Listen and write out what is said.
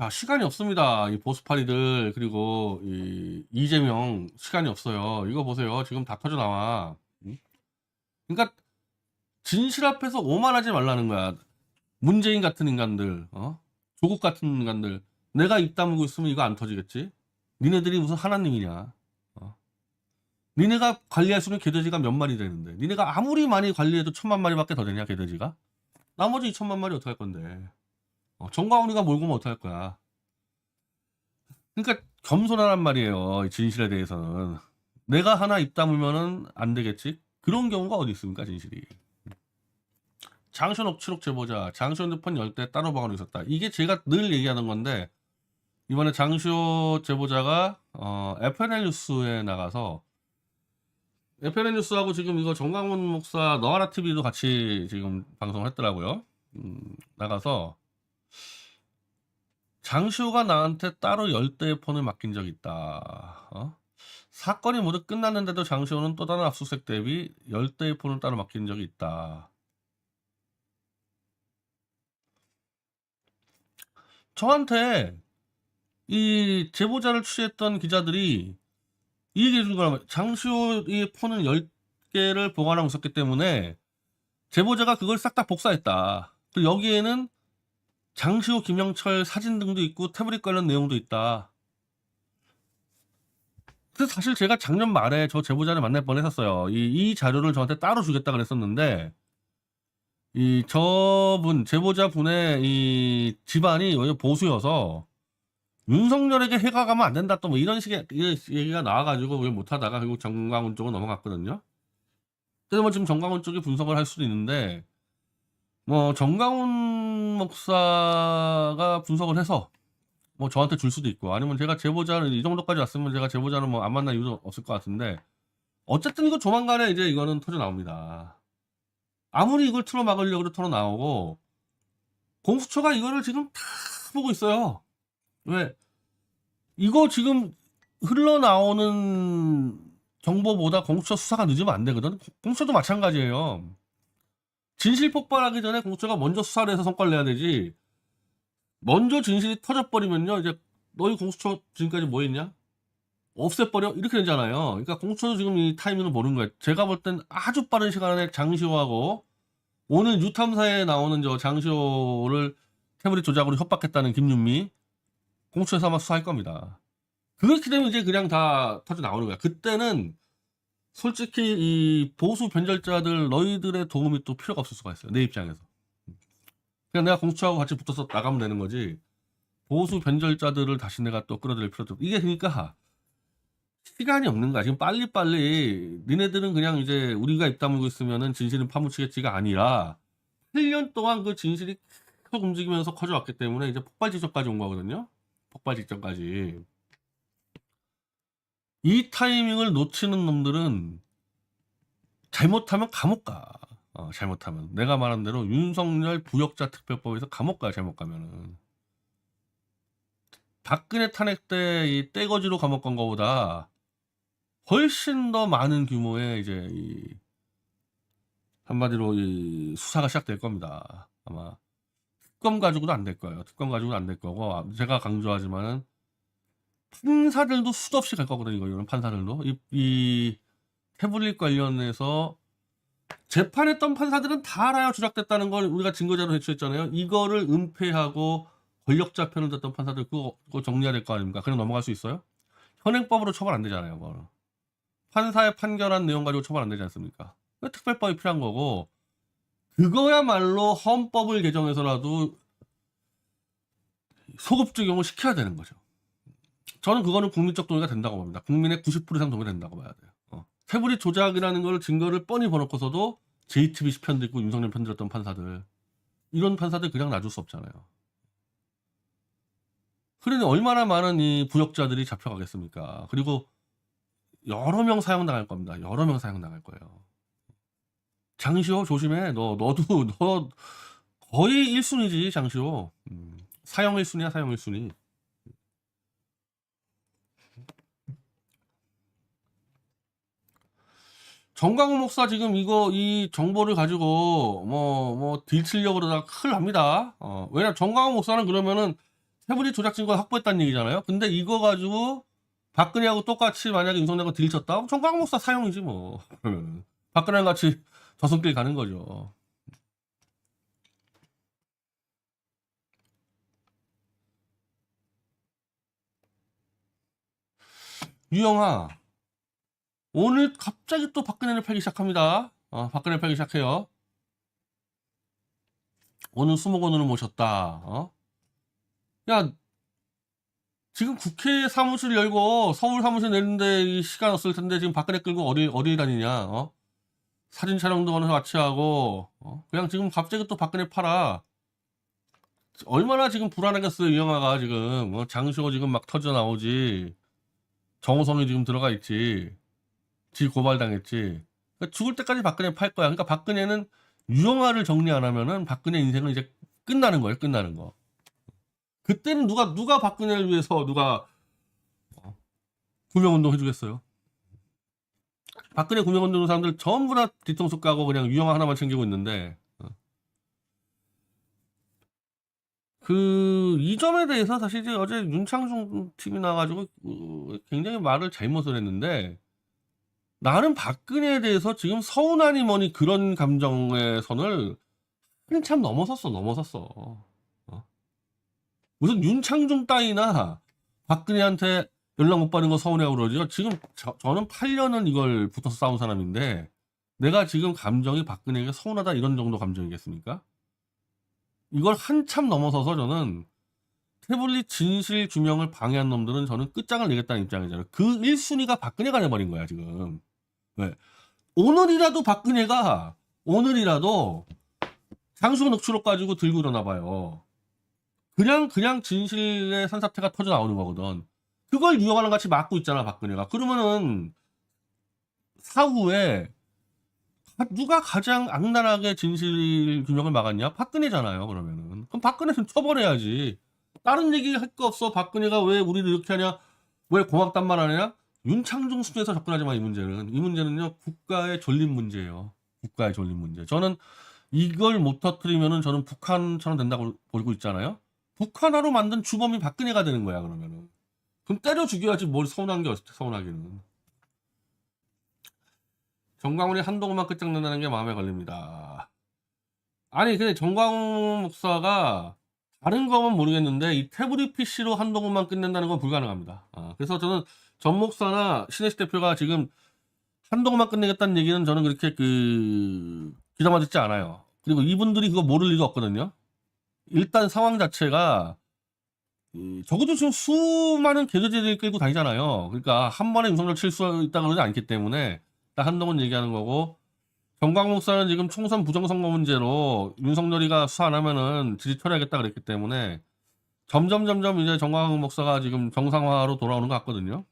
아, 시간이 없습니다. 이 보수파리들 그리고 이 이재명 시간이 없어요. 이거 보세요. 지금 다 터져 나와. 응? 그러니까 진실 앞에서 오만하지 말라는 거야. 문재인 같은 인간들, 어? 조국 같은 인간들. 내가 입 다물고 있으면 이거 안 터지겠지? 니네들이 무슨 하나님이냐? 어? 니네가 관리할 수 있는 개돼지가 몇 마리 되는데, 니네가 아무리 많이 관리해도 천만 마리밖에 더 되냐 개돼지가? 나머지 2천만 마리 어떡할 건데? 어, 정광훈이가 몰고 어떡할 거야? 그러니까 겸손하란 말이에요. 이 진실에 대해서는. 내가 하나 입 다물면은 안 되겠지? 그런 경우가 어디 있습니까, 진실이? 장션 억취록 제보자, 장시호 핸드폰 10대 따로 방으로 있었다. 이게 제가 늘 얘기하는 건데, 이번에 장시호 제보자가, 어, FNL 뉴스에 나가서, FNL 뉴스하고 지금 이거 정강훈 목사 너하나 TV도 같이 지금 방송을 했더라고요. 음, 나가서, 장시호가 나한테 따로 10대의 폰을 맡긴 적이 있다. 어? 사건이 모두 끝났는데도 장시호는 또 다른 압수수색 대비 10대의 폰을 따로 맡긴 적이 있다. 저한테 이 제보자를 취재했던 기자들이 이 얘기해 준 말이에요. 장시호의 폰은 10개를 보관하고 있었기 때문에 제보자가 그걸 싹 다 복사했다. 그리고 여기에는 장시호, 김영철 사진 등도 있고 태블릿 관련 내용도 있다. 그래서 사실 제가 작년 말에 저 제보자를 만날 뻔했었어요. 이, 이 자료를 저한테 따로 주겠다 그랬었는데 이 저분 제보자 분의 이 집안이 보수여서 윤석열에게 해가 가면 안 된다 또 뭐 이런 식의 이- 얘기가 나와가지고 왜 못하다가 결국 정광훈 쪽으로 넘어갔거든요. 그래서 뭐 지금 정광훈 쪽이 분석을 할 수도 있는데 뭐 정광훈 목사가 분석을 해서 뭐 저한테 줄 수도 있고 아니면 제가 제보자는 이 정도까지 왔으면 제가 제보자는 뭐 안 만날 이유도 없을 것 같은데 어쨌든 이거 조만간에 이제 이거는 터져 나옵니다. 아무리 이걸 틀어 막으려고 털어 나오고 공수처가 이거를 지금 다 보고 있어요. 왜 이거 지금 흘러나오는 정보보다 공수처 수사가 늦으면 안 되거든. 공수처도 마찬가지예요. 진실 폭발하기 전에 공수처가 먼저 수사를 해서 성과를 내야 되지. 먼저 진실이 터져버리면요, 이제 너희 공수처 지금까지 뭐 했냐? 없애버려? 이렇게 되잖아요. 그러니까 공수처도 지금 이 타이밍을 보는 거예요. 제가 볼 땐 아주 빠른 시간 안에 장시호하고 오늘 뉴탐사에 나오는 저 장시호를 태블릿 조작으로 협박했다는 김윤미 공수처에서 아마 수사할 겁니다. 그렇게 되면 이제 그냥 다 터져 나오는 거야. 그때는 솔직히 이 보수 변절자들 너희들의 도움이 또 필요가 없을 수가 있어요. 내 입장에서. 그냥 내가 공수처하고 같이 붙어서 나가면 되는 거지. 보수 변절자들을 다시 내가 또 끌어들일 필요도 없고. 이게 그러니까 시간이 없는 거야. 지금 빨리빨리 니네들은 그냥 이제 우리가 입 다물고 있으면은 진실은 파묻히겠지가 아니라 1년 동안 그 진실이 계속 움직이면서 커져왔기 때문에 이제 폭발 지점까지 온 거거든요. 폭발 직전까지. 이 타이밍을 놓치는 놈들은 잘못하면 감옥 가. 어, 잘못하면. 내가 말한 대로 윤석열 부역자 특별법에서 감옥 가, 잘못 가면은. 박근혜 탄핵 때 이 떼거지로 감옥 간 거보다 훨씬 더 많은 규모의 이제 이 한마디로 이 수사가 시작될 겁니다. 아마 특검 가지고도 안 될 거예요. 특검 가지고도 안 될 거고 아, 제가 강조하지만은 판사들도 수도 없이 갈 거거든요. 이거 이런 판사들도 이, 이 태블릿 관련해서 재판했던 판사들은 다 알아요. 조작됐다는 걸 우리가 증거자로 제출했잖아요. 이거를 은폐하고 권력자 편을 듣던 판사들 그거, 그거 정리해야 될 거 아닙니까? 그냥 넘어갈 수 있어요? 현행법으로 처벌 안 되잖아요. 그거는. 판사의 판결한 내용 가지고 처벌 안 되지 않습니까? 그 특별법이 필요한 거고 그거야말로 헌법을 개정해서라도 소급 적용을 시켜야 되는 거죠. 저는 그거는 국민적 동의가 된다고 봅니다. 국민의 90% 이상 동의 된다고 봐야 돼요. 어. 태블릿 조작이라는 걸 증거를 뻔히 벌어놓고서도 JTBC 편들고 윤석열 편 들었던 판사들 이런 판사들 그냥 놔줄 수 없잖아요. 그러니 얼마나 많은 이 부역자들이 잡혀가겠습니까? 그리고 여러 명 사형당할 겁니다. 여러 명 사형당할 거예요. 장시호 조심해. 너 너도 너 거의 1순위지 장시호. 음, 사형 1순위야 사형 1순위. 정광훈 목사 지금 이거 이 정보를 가지고 뭐뭐 딜치려고 그러다가 큰일 납니다. 어, 왜냐 정광훈 목사는 그러면은 태블릿 조작 증거 확보했다는 얘기잖아요. 근데 이거 가지고 박근혜하고 똑같이 만약에 윤석열과 딜 쳤다? 정광 목사 사용이지 뭐. 박근혜랑 같이 저승길 가는 거죠. 유영아, 오늘 갑자기 또 박근혜를 팔기 시작합니다. 어, 박근혜 팔기 시작해요. 오늘 수목원으로 모셨다. 어? 야, 지금 국회 사무실 열고 서울 사무실 내는데 이 시간 없을 텐데 지금 박근혜 끌고 어디 어디 다니냐? 어? 사진 촬영도 같이 하고 어? 그냥 지금 갑자기 또 박근혜 팔아. 얼마나 지금 불안하겠어요, 이 영화가 지금. 어? 장시호 지금 막 터져 나오지. 정우성이 지금 들어가 있지. 지 고발당했지. 그러니까 죽을 때까지 박근혜 팔 거야. 그러니까 박근혜는 유영화를 정리 안 하면은 박근혜 인생은 이제 끝나는 거예요. 끝나는 거. 그때는 누가 누가 박근혜를 위해서 누가 어, 구명운동 해주겠어요? 박근혜 구명운동 사람들 전부 다 뒤통수 까고 그냥 유영화 하나만 챙기고 있는데 어. 그이 점에 대해서 사실 이제 어제 윤창중 팀이 나가지고 어, 굉장히 말을 잘못을 했는데 나는 박근혜에 대해서 지금 서운하니 뭐니 그런 감정의 선을 한참 넘어섰어 넘어섰어 어? 무슨 윤창중 따위나 박근혜한테 연락 못 받은 거 서운해하고 그러죠 지금 저, 저는 8년은 이걸 붙어서 싸운 사람인데 내가 지금 감정이 박근혜가 서운하다 이런 정도 감정이겠습니까? 이걸 한참 넘어서서 저는 태블릿 진실 규명을 방해한 놈들은 저는 끝장을 내겠다는 입장이잖아요. 그 1순위가 박근혜가 돼버린 거야, 지금. 왜? 오늘이라도 박근혜가, 오늘이라도 장수 녹취록 가지고 들고 일어나 봐요. 그냥, 그냥 진실의 산사태가 터져 나오는 거거든. 그걸 유영하는 같이 막고 있잖아, 박근혜가. 그러면은, 사후에, 누가 가장 악랄하게 진실 규명을 막았냐? 박근혜잖아요, 그러면은. 그럼 박근혜는 처벌해야지. 다른 얘기 할 거 없어. 박근혜가 왜 우리를 이렇게 하냐? 왜 고맙단 말 하냐? 윤창중 수준에서 접근하지 마, 이 문제는. 이 문제는요, 국가의 존립 문제예요. 국가의 존립 문제. 저는 이걸 못 터뜨리면은 저는 북한처럼 된다고 보고 있잖아요. 북한화로 만든 주범이 박근혜가 되는 거야, 그러면은. 그럼 때려 죽여야지 뭘 서운한 게 어떻게 서운하기는. 정광훈이 한동훈만 끝장낸다는 게 마음에 걸립니다. 아니, 근데 정광훈 목사가 다른 거면 모르겠는데 이 태블릿 PC로 한동훈만 끝낸다는 건 불가능합니다. 아, 그래서 저는 전 목사나 신혜식 대표가 지금 한동훈만 끝내겠다는 얘기는 저는 그렇게 그 귀담아 듣지 않아요. 그리고 이분들이 그거 모를 리가 없거든요. 일단 상황 자체가 이, 적어도 지금 수많은 개그제들이 끌고 다니잖아요. 그러니까 한 번에 윤석열 칠 수 있다 그러지 않기 때문에 딱 한동훈 얘기하는 거고 정광 목사는 지금 총선 부정선거 문제로 윤석열이가 수사 안 하면은 지지 처리하겠다 그랬기 때문에 점점 점점 이제 정광 목사가 지금 정상화로 돌아오는 것 같거든요.